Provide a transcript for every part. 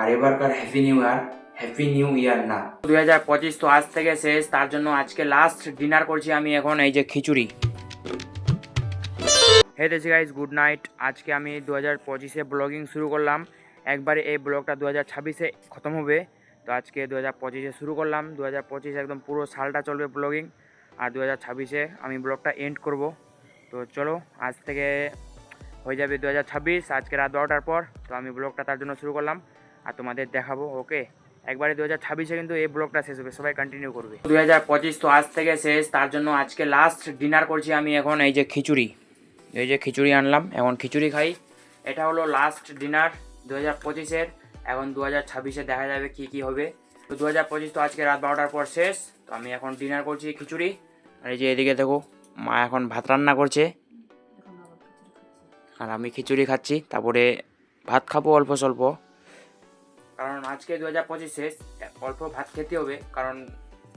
আর এবারকার happy new year happy new year না। দুই হাজার পঁচিশ তো আজ থেকে শেষ, তার জন্য আজকে লাস্ট ডিনার করছি আমি এখন, এই যে খিচুড়ি। হে দেশি গাইজ গুড নাইট আজকে আমি দু হাজার পঁচিশে ব্লগিং শুরু করলাম। একবারে এই ব্লগটা দু হাজার ছাব্বিশে খতম হবে। তো আজকে দু হাজার পঁচিশে শুরু করলাম। দু হাজার পঁচিশ একদম পুরো সালটা চলবে ব্লগিং আর দু হাজার ছাব্বিশে আমি ব্লগটা এন্ড করব। তো চলো, আজ থেকে হয়ে যাবে দু হাজার ছাব্বিশ। আজকে রাত বারোটার পর তো আমি ব্লগটা তার জন্য শুরু করলাম। আর তোমাদের দেখাবো ওকে একবারে দু হাজার ছাব্বিশে কিন্তু এই ব্লগটা শেষ হবে, সবাই কন্টিনিউ করবে। দু হাজার পঁচিশ তো আজ থেকে শেষ, তার জন্য আজকে লাস্ট ডিনার করছি আমি এখন, এই যে খিচুড়ি। এই যে খিচুড়ি আনলাম, এখন খিচুড়ি খাই। এটা হলো লাস্ট ডিনার দু হাজার পঁচিশের, এখন দু হাজার ছাব্বিশে দেখা যাবে কী কী হবে। তো দু হাজার পঁচিশ তো আজকে রাত বারোটার পর শেষ, তো আমি এখন ডিনার করছি খিচুড়ি। আর এই যে এদিকে দেখো, মা এখন ভাত রান্না করছে। আর আমি খিচুড়ি খাচ্ছি, তারপরে ভাত খাব অল্প স্বল্প। কারণ আজকে দু হাজার পঁচিশ শেষ, অল্প ভাত খেতে হবে, কারণ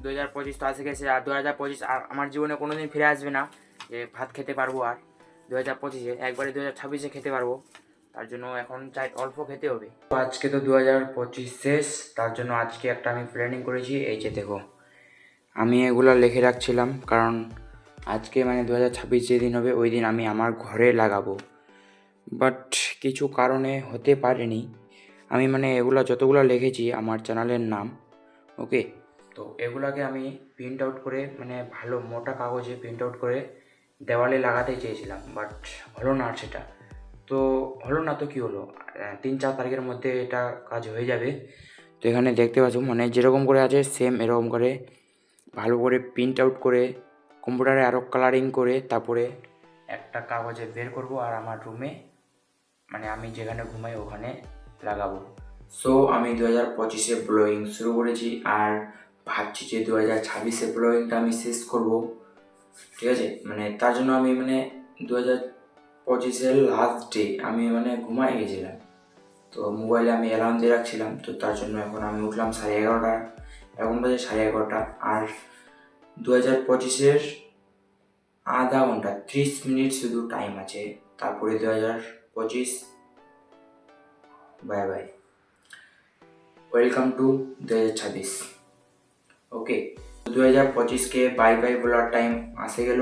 দু হাজার পঁচিশ তো আজকে শেষ, আর দু হাজার পঁচিশ আর আমার জীবনে কোনো দিন ফিরে আসবে না যে ভাত খেতে পারব আর। দু হাজার পঁচিশে একবারে দু হাজার ছাব্বিশে খেতে পারব, তার জন্য এখন চাই অল্প খেতে হবে। তো আজকে তো দু হাজার পঁচিশ শেষ, তার জন্য আজকে একটা আমি প্ল্যানিং করেছি, এই যে দেখো, আমি এগুলো লিখে রাখছিলাম, কারণ আজকে মানে দু হাজার ছাব্বিশ যেদিন হবে, ওই দিন আমি আমার ঘরে লাগাবো। বাট কিছু কারণে হতে পারেনি আমি মানে এগুলো যতগুলো লিখেছি আমার চ্যানেলের নাম, ওকে? তো এগুলাকে আমি প্রিন্ট আউট করে মানে ভালো মোটা কাগজে প্রিন্ট আউট করে দেওয়ালে লাগাতে চেয়েছিলাম বাট হলো না আর সেটা। তো হলো না তো কী হলো? তিন চার তারিখের মধ্যে এটা কাজ হয়ে যাবে। তো এখানে দেখতে পাচ্ছ মানে যেরকম করে আছে সেম এরকম করে ভালো করে প্রিন্ট আউট করে কম্পিউটারে আরও কালারিং করে তারপরে একটা কাগজে বের করব আর আমার রুমে মানে আমি যেখানে ঘুমাই ওখানে লাগাবো। সো আমি দু হাজার পঁচিশে ব্লগিং শুরু করেছি আর ভাবছি যে দু হাজার ছাব্বিশে ব্লগিংটা আমি শেষ করব। ঠিক আছে? মানে তার জন্য আমি মানে দু হাজার পঁচিশের লাস্ট ডে আমি মানে ঘুমাই গেছিলাম। তো মোবাইলে আমি অ্যালার্ম দিয়ে রাখছিলাম, তো তার জন্য এখন আমি উঠলাম সাড়ে এগারোটা এখন বাজে সাড়ে এগারোটা। আর দু হাজার পঁচিশের আধা ঘণ্টা, ত্রিশ মিনিট শুধু টাইম আছে। তারপরে দু হাজার পঁচিশ বাই বাই ওয়েলকাম টু দু হাজার ছাব্বিশ ওকে দু হাজার পঁচিশকে বাই বাই বলার টাইম আসে গেল।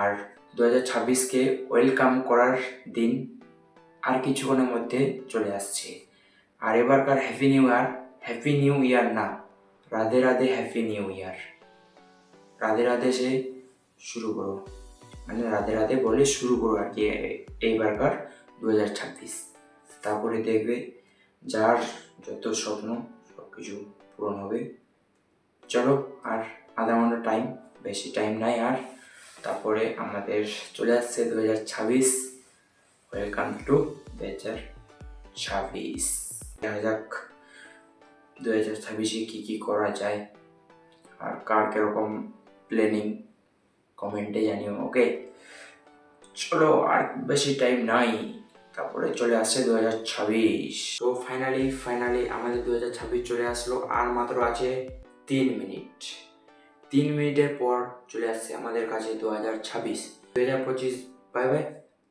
আর দু হাজার ছাব্বিশকে ওয়েলকাম করার দিন আর কিছুক্ষণের মধ্যে চলে আসছে। আর এবারকার happy new year happy new year না, Radhe Radhe happy new year Radhe Radhe সে শুরু করো। মানে রাধে রাধে বলে শুরু করো আর কি এইবারকার দু হাজার ছাব্বিশ। তারপরে দেখবে যার যত স্বপ্ন সব কিছু পূরণ হবে। চলো, আর আধা ঘণ্টা টাইম বেশি টাইম নাই আর। তারপরে আমাদের চলে আসছে দু হাজার ছাব্বিশ। ওয়েলকাম টু দু হাজার ছাব্বিশ। দেখা যাক দু হাজার ছাব্বিশে কী কী করা যায় আর কার কীরকম প্ল্যানিং কমেন্টে জানিও ওকে চলো, আর বেশি টাইম নাই। তারপরে চলে আসছে দু হাজার ছাব্বিশ। তো ফাইনালি ফাইনালি আমাদের দু হাজার ছাব্বিশ চলে আসলো আর মাত্র আছে তিন মিনিট। তিন মিনিটের পর চলে আসছে আমাদের কাছে দু হাজার ছাব্বিশ। দু হাজার পঁচিশ বাই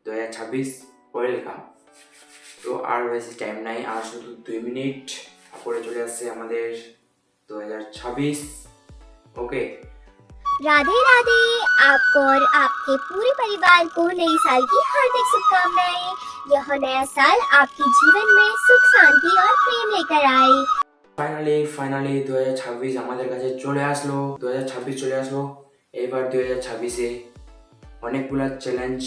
দু হাজার ছাব্বিশ ওয়েলকাম তো আর বেশি টাইম নাই, আর শুধু দুই মিনিট। তারপরে চলে আসছে আমাদের দু হাজার ছাব্বিশ। ওকে राधे राधे आपको और आपके पूरे परिवार को नई साल की हार्दिक शुभकामनाएं यह नया साल आपके जीवन में सुख शांति और प्रेम लेकर आए ফাইনালি ফাইনালি দু হাজার ছাব্বিশ আমাদের কাছে চলে আসলো দু হাজার ছাব্বিশ চলে আসলো এবার দু হাজার ছাব্বিশে অনেকগুলা চ্যালেঞ্জ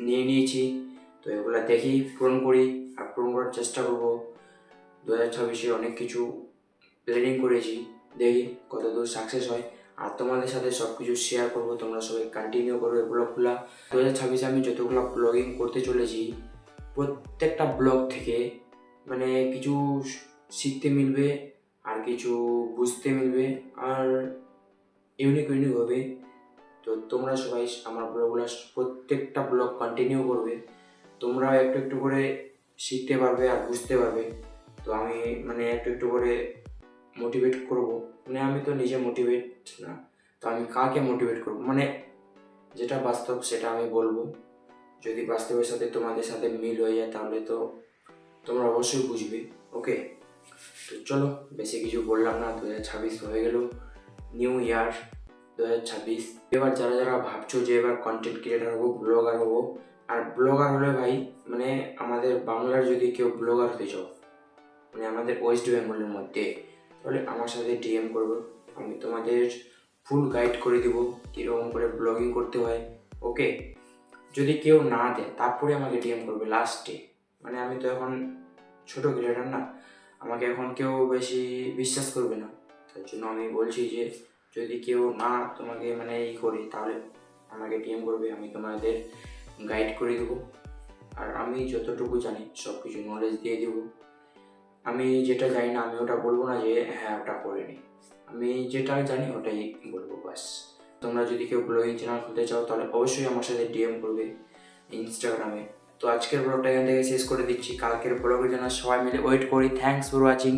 নিয়ে নিয়েছি তো এগুলো দেখি পূরণ করি আর পূরণ করার চেষ্টা করবো দু হাজার ছাব্বিশে অনেক কিছু প্ল্যানিং করেছি দেখি কত দূর সাকসেস হয় আর তোমাদের সাথে সব কিছু শেয়ার করব, তোমরা সবাই কন্টিনিউ করবে ব্লগগুলো দু হাজার ছাব্বিশে আমি যতগুলো ব্লগিং করতে চলেছি, প্রত্যেকটা ব্লগ থেকে মানে কিছু শিখতে মিলবে আর কিছু বুঝতে মিলবে আর ইউনিক ইউনিক হবে। তো তোমরা সবাই আমার ব্লগগুলো প্রত্যেকটা ব্লগ কন্টিনিউ করবে। তোমরা একটু একটু করে শিখতে পারবে আর বুঝতে পারবে। তো আমি মানে একটু একটু করে মোটিভেট করব। মানে আমি তো নিজে মোটিভেট না, তো আমি কাকে মোটিভেট করব? মানে যেটা বাস্তব সেটা আমি বলব। যদি বাস্তবের সাথে তোমাদের সাথে মিল হয়ে যায় তাহলে তো তোমরা অবশ্যই বুঝবে, ওকে? তো চলো, বেশি কিছু বললাম না দু হাজার ছাব্বিশ হয়ে গেল নিউ ইয়ার দু হাজার ছাব্বিশ। এবার যারা যারা ভাবছ যে এবার কন্টেন্ট ক্রিয়েটার হব ব্লগার হব, আর ব্লগার হলে ভাই মানে আমাদের বাংলার যদি কেউ ব্লগার হতে চাও মানে আমাদের ওয়েস্ট বেঙ্গলের মধ্যে তাহলে আমার সাথে ডিএম করবে। আমি তোমাদের ফুল গাইড করে দিব কীরকম করে ব্লগিং করতে হয় ওকে যদি কেউ না দেয়, তারপরে আমাকে ডিএম করবে লাস্টে মানে আমি তো এখন ছোটো ক্রিয়েটার না, আমাকে এখন কেউ বেশি বিশ্বাস করবে না। তার জন্য আমি বলছি যে, যদি কেউ না তোমাকে মানে ই করি, তাহলে আমাকে ডিএম করবে, আমি তোমাদের গাইড করে দেবো। আর আমি যতটুকু জানি সব কিছু নলেজ দিয়ে দেবো। আমি যেটা জানি না, আমি ওটা বলব না যে হ্যাঁ ওটা করিনি। আমি যেটা জানি, ওটাই বলব বাস তোমরা যদি কেউ ব্লগিং চ্যানেল খুলতে চাও, তাহলে অবশ্যই আমার সাথে ডিএম করবে ইনস্টাগ্রামে তো আজকের ব্লগটা এখান থেকে শেষ করে দিচ্ছি। কালকের ব্লগের জন্য সবাই মিলে ওয়েট করি। Thanks for watching